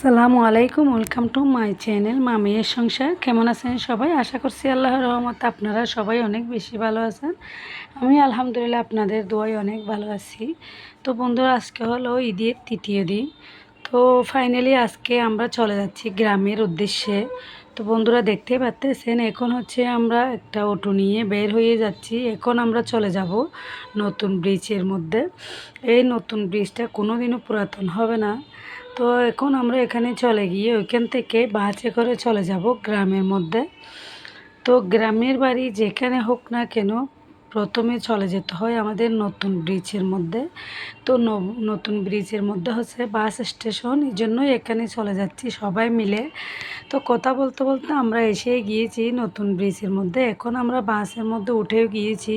আসসালামু আলাইকুম, welcome to my channel মামিয়ের সংসার। কেমন আছেন সবাই? আশা করছি আল্লাহর রহমত আপনারা সবাই অনেক বেশি ভালো আছেন। আমি আলহামদুলিল্লাহ আপনাদের দোয়াই অনেক ভালো আছি। তো বন্ধুরা, আজকে হলো ঈদের তৃতীয় দিন। তো ফাইনালি আজকে আমরা চলে যাচ্ছি গ্রামের উদ্দেশ্যে। তো বন্ধুরা দেখতে পাচ্তেছেন এখন হচ্ছে আমরা একটা অটো নিয়ে বের হয়ে যাচ্ছি। এখন আমরা চলে যাব নতুন ব্রিজের মধ্যে। এই নতুন ব্রিজটা কোনো দিনও পুরাতন হবে না। তো এখন আমরা এখানে চলে গিয়ে ওইখান থেকে বাসে করে চলে যাব গ্রামের মধ্যে। তো গ্রামের বাড়ি যেখানে হোক না কেন প্রথমে চলে যেতে হয় আমাদের নতুন ব্রিজের মধ্যে। তো নতুন ব্রিজের মধ্যে হচ্ছে বাস স্টেশন, এই জন্যই এখানে চলে যাচ্ছি সবাই মিলে। তো কথা বলতে বলতে আমরা এসে গিয়েছি নতুন ব্রিজের মধ্যে। এখন আমরা বাসের মধ্যে উঠেও গিয়েছি।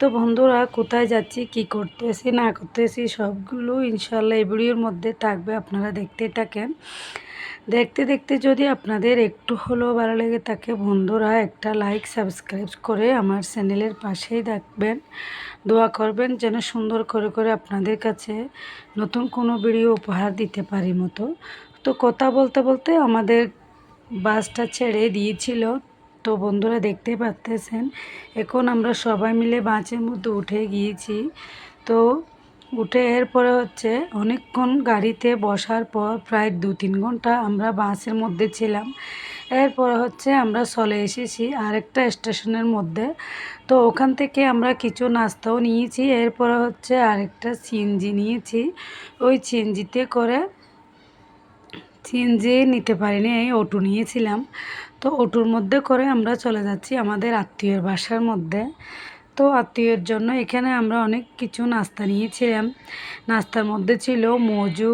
তো বন্ধুরা, কোথায় যাচ্ছি, কি করতেছি, না করতেছি, সবগুলো ইনশাল্লাহ এই ভিডিওর মধ্যে থাকবে, আপনারা দেখতেই থাকেন। দেখতে দেখতে যদি আপনাদের একটু হলেও ভালো লেগে থাকে, বন্ধুরা, একটা লাইক সাবস্ক্রাইব করে আমার চ্যানেলের পাশেই থাকবেন। দোয়া করবেন যেন সুন্দর করে করে আপনাদের কাছে নতুন কোনো ভিডিও উপহার দিতে পারি মতো। তো কথা বলতে বলতে আমাদের বাসটা ছেড়ে দিয়েছিল। তো বন্ধুরা দেখতে পাচ্তেছেন, এখন আমরা সবাই মিলে বাসের মধ্যে উঠে গিয়েছি। তো উঠে এরপরে হচ্ছে অনেকক্ষণ গাড়িতে বসার পর প্রায় দু তিন ঘণ্টা আমরা বাসের মধ্যে ছিলাম। এরপরে হচ্ছে আমরা চলে এসেছি আরেকটা স্টেশনের মধ্যে। তো ওখান থেকে আমরা কিছু নাস্তাও নিয়েছি, এরপরে হচ্ছে আরেকটা সিএনজি নিয়েছি। ওই সিএনজিতে করে সিএনজি নিতে পারিনি, এই অটো নিয়েছিলাম। তো অটোর মধ্যে করে আমরা চলে যাচ্ছি আমাদের আত্মীয়ের বাসার মধ্যে। তো আত্মীয়ের জন্য এখানে আমরা অনেক কিছু নাস্তা নিয়েছিলাম। নাস্তার মধ্যে ছিল মজু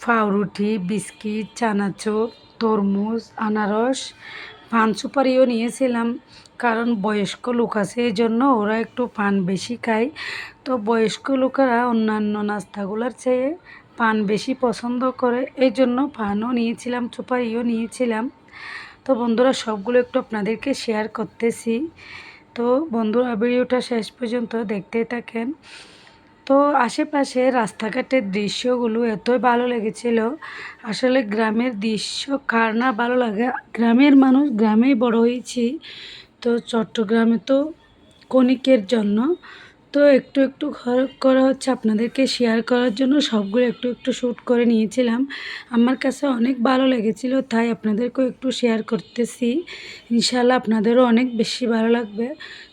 ফাউরুটি বিস্কিট, চানাচুর, তরমুজ, আনারস। পান সুপারিও নিয়েছিলাম, কারণ বয়স্ক লোক আছে এই জন্য ওরা একটু পান বেশি খায়। তো বয়স্ক লোকেরা অন্যান্য নাস্তাগুলোর চেয়ে পান বেশি পছন্দ করে, এই জন্য পানও নিয়েছিলাম সুপারিও নিয়েছিলাম। তো বন্ধুরা, সবগুলো একটু আপনাদেরকে শেয়ার করতেছি। তো বন্ধুরা, ভিডিওটা শেষ পর্যন্ত দেখতে থাকেন। তো আশেপাশে রাস্তাঘাটের দৃশ্যগুলো এতই ভালো লেগেছিল। আসলে গ্রামের দৃশ্য কার না ভালো লাগে? গ্রামের মানুষ গ্রামেই বড় হয়েছি। তো চট্টগ্রামে তো কণিকের জন্য তো একটু একটু ঘর করা হচ্ছে, আপনাদেরকে শেয়ার করার জন্য সবগুলো একটু একটু শ্যুট করে নিয়েছিলাম। আমার কাছে অনেক ভালো লেগেছিল, তাই আপনাদেরকেও একটু শেয়ার করতেছি। ইনশাল্লাহ আপনাদেরও অনেক বেশি ভালো লাগবে।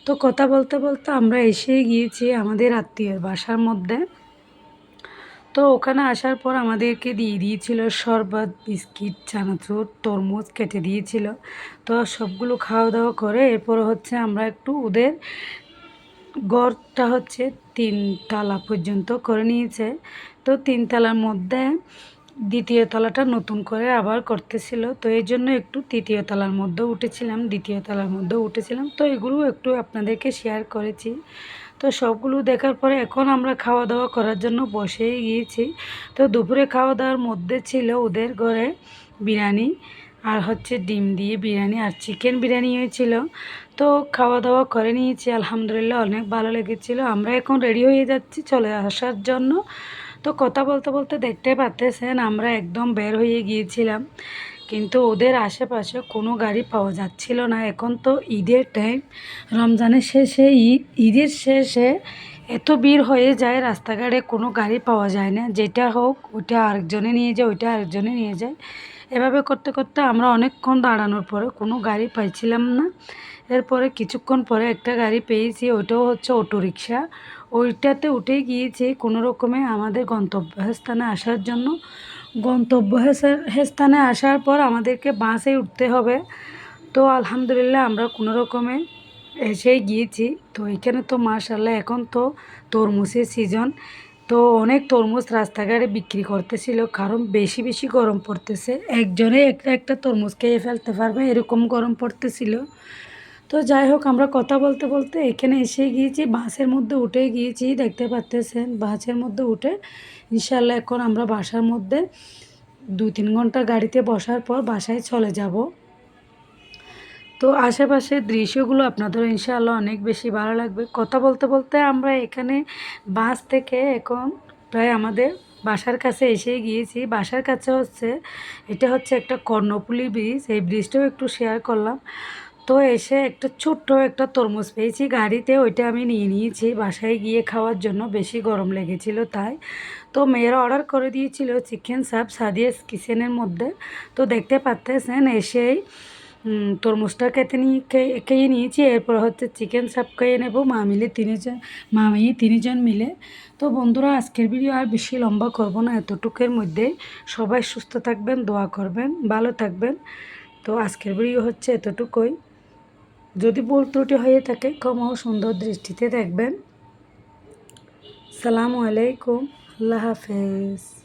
তো কথা বলতে বলতে আমরা এসেই গিয়েছি আমাদের আত্মীয়ের বাসার মধ্যে। তো ওখানে আসার পর আমাদেরকে দিয়ে দিয়েছিল শরবত, বিস্কিট, চানাচুর, তরমুজ কেটে দিয়েছিল। তো সবগুলো খাওয়া দাওয়া করে এরপর হচ্ছে আমরা একটু ওদের গড়টা হচ্ছে তিন তলা পর্যন্ত করে নিয়েছে। তো তিন তলার মধ্যে দ্বিতীয় তলাটা নতুন করে আবার করতেছিল। তো এই জন্য একটু তৃতীয় তলার মধ্যেও উঠেছিলাম, দ্বিতীয় তলার মধ্যেও উঠেছিলাম। তো এগুলো একটু আপনাদেরকে শেয়ার করেছি। তো সবগুলো দেখার পরে এখন আমরা খাওয়া দাওয়া করার জন্য বসেই গিয়েছি। তো দুপুরে খাওয়া দাওয়ার মধ্যে ছিল ওদের ঘরে বিরিয়ানি। আর হচ্ছে ডিম দিয়ে বিরিয়ানি আর চিকেন বিরিয়ানি হয়েছিল। তো খাওয়া দাওয়া করে নিয়েছি, আলহামদুলিল্লাহ অনেক ভালো লেগেছিলো। আমরা এখন রেডি হয়ে যাচ্ছি চলে আসার জন্য। তো কথা বলতে বলতে দেখতে পাচ্তেছেন আমরা একদম বের হয়ে গিয়েছিলাম। কিন্তু ওদের আশেপাশে কোনো গাড়ি পাওয়া যাচ্ছিল না। এখন তো ঈদের টাইম রমজানের শেষে ঈদ ঈদের শেষে এত ভিড় হয়ে যায়, রাস্তাঘাটে কোনো গাড়ি পাওয়া যায় না। যেটা হোক, ওইটা আরেকজনে নিয়ে যায়, ওইটা আরেকজনে নিয়ে যায়। এভাবে করতে করতে আমরা অনেকক্ষণ দাঁড়ানোর পরে কোনো গাড়ি পাইছিলাম না। এরপরে কিছুক্ষণ পরে একটা গাড়ি পেয়েছি, ওইটাও হচ্ছে অটো রিক্সা ওইটাতে উঠে গিয়েছি কোনো রকমে আমাদের গন্তব্যস্থানে আসার জন্য। গন্তব্য স্থানে আসার পর আমাদেরকে বাসে উঠতে হবে। তো আলহামদুলিল্লাহ আমরা কোনো রকমে এসেই গিয়েছি। তো এখানে তো মার্শাল্লাহ এখন তো তরমুজের সিজন তো অনেক তরমুজ রাস্তাঘাটে বিক্রি করতেছিল, কারণ বেশি বেশি গরম পড়তেছে। একজনে একটা একটা তরমুজ খেয়ে ফেলতে পারবে, এরকম গরম পড়তেছিল। তো যাই হোক, আমরা কথা বলতে বলতে এখানে এসে গিয়েছি বাসের মধ্যে উঠে গিয়েছি, দেখতে পাচ্তেছেন বাসের মধ্যে উঠে ইনশাল্লাহ এখন আমরা বাসার মধ্যে দু তিন ঘণ্টা গাড়িতে বসার পর বাসায় চলে যাব। তো আশেপাশের দৃশ্যগুলো আপনাদের ইনশাআল্লাহ অনেক বেশি ভালো লাগবে। কথা বলতে বলতে আমরা এখানে বাস থেকে এখন প্রায় আমাদের বাসার কাছে এসে গিয়েছি। বাসার কাছে হচ্ছে, এটা হচ্ছে একটা কর্ণফুলি ব্রিজ এই ব্রিজটাও একটু শেয়ার করলাম। তো এসে একটা ছোট্ট একটা তরমুজ পেয়েছি গাড়িতে, ওইটা আমি নিয়ে নিয়েছি বাসায় গিয়ে খাওয়ার জন্য, বেশি গরম লেগেছিল তাই। তো মেয়েরা অর্ডার করে দিয়েছিল চিকেন সাপ সাদিয়াস কিচেনের মধ্যে। তো দেখতে পাচ্তেছেন এসেই তরমুজটা কেটে নিয়ে খেয়ে- নিয়েছি, এরপর হচ্ছে চিকেন সাপ খেয়ে নেব, মা মিলে তিনজন, মা মেয়ে তিনজন মিলে। তো বন্ধুরা, আজকের ভিডিও আর বেশি লম্বা করব না, এতটুকুর মধ্যে। সবাই সুস্থ থাকবেন, দোয়া করবেন, ভালো থাকবেন। তো আজকের ভিডিও হচ্ছে এতটুকুই। যদি ভুল ত্রুটি হয়ে থাকে ক্ষমা সুন্দর দৃষ্টিতে দেখবেন। সালামু আলাইকুম, আল্লাহ হাফেজ।